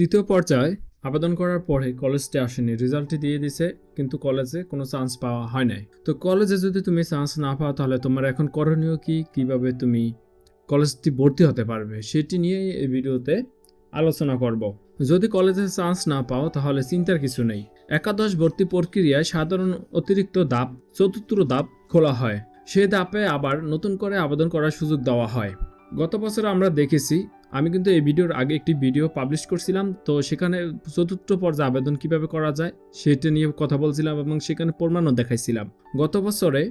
তৃতীয় পর্যায়ে আবেদন করার পরে কলেজটি আসেনি। রেজাল্টটি দিয়ে দিছে, কিন্তু কলেজে কোনো চান্স পাওয়া হয় নাই। তো কলেজে যদি তুমি চান্স না পাও, তাহলে তোমার এখন করণীয় কি? কীভাবে তুমি কলেজটি ভর্তি হতে পারবে? সেটি নিয়ে এই ভিডিওতে আলোচনা করব। যদি কলেজে চান্স না পাও, তাহলে চিন্তার কিছু নেই। একাদশ ভর্তি প্রক্রিয়ায় সাধারণ অতিরিক্ত দাপ চতুর্থ দাপ খোলা হয়। সেই দাপে আবার নতুন করে আবেদন করার সুযোগ দেওয়া হয়। গত বছর আমরা দেখেছি আমি কিন্তু এই ভিডিওর আগে একটি ভিডিও পাবলিশ করছিলাম, তো সেখানে চতুর্থ পর্যায়ে আবেদন কীভাবে করা যায় সেটা নিয়ে কথা বলছিলাম এবং সেখানে প্রমাণও দেখাইছিলাম। গত বছরে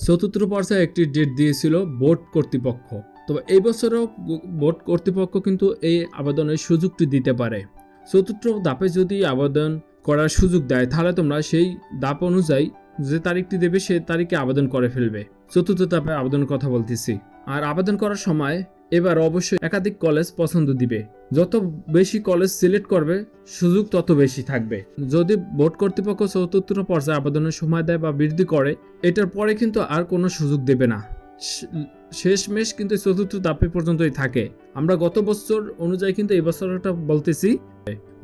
চতুর্থ পর্যায়ে একটি ডেট দিয়েছিল বোর্ড কর্তৃপক্ষ। তো এই বছরও বোর্ড কর্তৃপক্ষ কিন্তু এই আবেদনের সুযোগটি দিতে পারে। চতুর্থ ধাপে যদি আবেদন করার সুযোগ দেয়, তাহলে তোমরা সেই ধাপ অনুযায়ী যে তারিখটি দেবে, সে তারিখে আবেদন করে ফেলবে। চতুর্থ ধাপে আবেদন কথা বলতেছি। আর আবেদন করার সময় এবার অবশ্যই একাধিক কলেজ পছন্দ দিবে। যত বেশি কলেজ সিলেক্ট করবে, সুযোগ তত বেশি থাকবে। যদি বোর্ড কর্তৃপক্ষ চতুর্থ পর্যায়ে আবেদনের সময় দেয় বা বৃদ্ধি করে, এটার পরে কিন্তু আর কোনো সুযোগ দেবে না। শেষমেশ কিন্তু চতুর্থ ধাপে পর্যন্তই থাকে। আমরা গত বছর অনুযায়ী কিন্তু এই বছরটা বলতেছি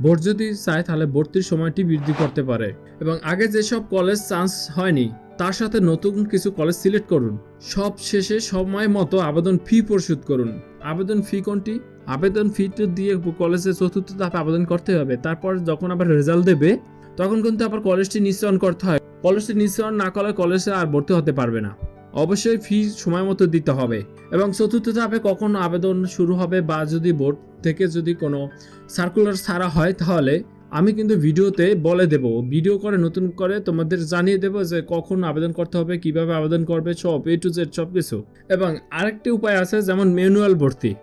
বোর্ড যদি চায় তাহলে ভর্তির সময়টি বৃদ্ধি করতে পারে। এবং আগে যেসব কলেজ চান্স হয়নি তার সাথে নতুন কিছু কলেজ সিলেক্ট করুন। সব শেষে সময় মতো আবেদন ফি পরিশোধ করুন। আবেদন ফি কোনটি? আবেদন ফিটা দিয়ে কলেজে চতুর্থ ধাপে আবেদন করতে হবে। তারপর যখন আবার রেজাল্ট দেবে, তখন কিন্তু আবার কলেজটি নিশ্চয়ন করতে হয়। কলেজটি নিশ্চয়ন না করলে কলেজে আর ভর্তি হতে পারবে না। অবশ্যই ফি সময় মতো দিতে হবে এবং চতুর্থ ধাপে কখন আবেদন শুরু হবে বা যদি বোর্ড থেকে যদি কোনো সার্কুলার ছাড়া হয় তাহলে আমি কিন্তু ভিডিওতে বলে দেব, ভিডিও করে, নতুন করে তোমাদের জানিয়ে দেব যে কখন আবেদন করতে হবে, কীভাবে আবেদন করবে, সব এ টু জেড সব কিছু এবং আরেকটি উপায় আছে যেমন ম্যানুয়াল ভর্তি।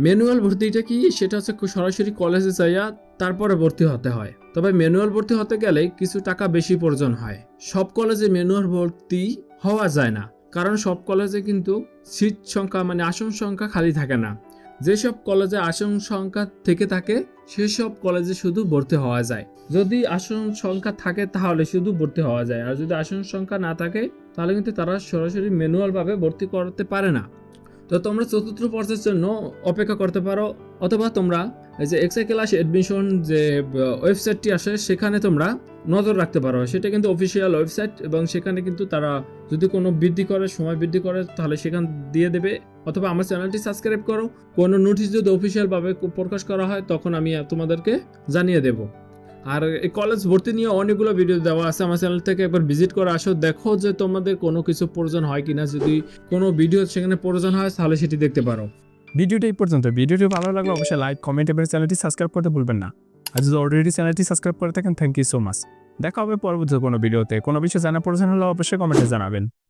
ম্যানুয়াল ভর্তিটা কি? সেটা হচ্ছে সরাসরি কলেজে যাইয়া তারপরে ভর্তি হতে হয়। তবে ম্যানুয়াল ভর্তি হতে গেলে কিছু টাকা বেশি প্রয়োজন হয়। সব কলেজে ম্যানুয়াল ভর্তি হওয়া যায় না। কারণ সব কলেজে কিন্তু সিট সংখ্যা মানে আসন সংখ্যা খালি থাকে না। যেসব কলেজে আসন সংখ্যা থেকে থাকে, সেসব কলেজে শুধু ভর্তি হওয়া যায়। যদি আসন সংখ্যা থাকে, তাহলে শুধু ভর্তি হওয়া যায়। আর যদি আসন সংখ্যা না থাকে, তাহলে কিন্তু তারা সরাসরি ম্যানুয়ালভাবে ভর্তি করতে পারে না। তো তোমরা চতুর্থ পর্যায়ের জন্য অপেক্ষা করতে পারো, অথবা তোমরা এই যে এক্সআই ক্লাস অ্যাডমিশন যে ওয়েবসাইটটি আসে, সেখানে তোমরা নজর রাখতে পারো। সেটা কিন্তু অফিসিয়াল ওয়েবসাইট এবং সেখানে কিন্তু তারা যদি কোনো বৃদ্ধি করে, সময় বৃদ্ধি করে, তাহলে সেখান দিয়ে দেবে। অথবা আমার চ্যানেলটি সাবস্ক্রাইব করো। কোনো নোটিশ যদি অফিসিয়ালভাবে প্রকাশ করা হয়, তখন আমি তোমাদেরকে জানিয়ে দেব। আর এই কলেজ ভর্তি নিয়ে অনেকগুলো ভিডিও দেওয়া আছে। আমার চ্যানেল থেকে একবার ভিজিট করে আসো। দেখো যে তোমাদের কোনো কিছু প্রয়োজন হয় কিনা। যদি কোনো ভিডিও সেখানে প্রয়োজন হয়, তাহলে সেটি দেখতে পারো। ভিডিওটা এই পর্যন্ত। ভিডিওটি ভালো লাগলে অবশ্যই লাইক কমেন্ট এবং চ্যানেলটি সাবস্ক্রাইব করতে ভুলবেন না। আর যদি অলরেডি চ্যানেলটি সাবস্ক্রাইব করে থাকেন থ্যাংক ইউ সো মাচ দেখা হবে পরবর্তী কোনো ভিডিওতে কোনো বিষয়ে জানা প্রয়োজন হলে অবশ্যই কমেন্টে জানাবেন।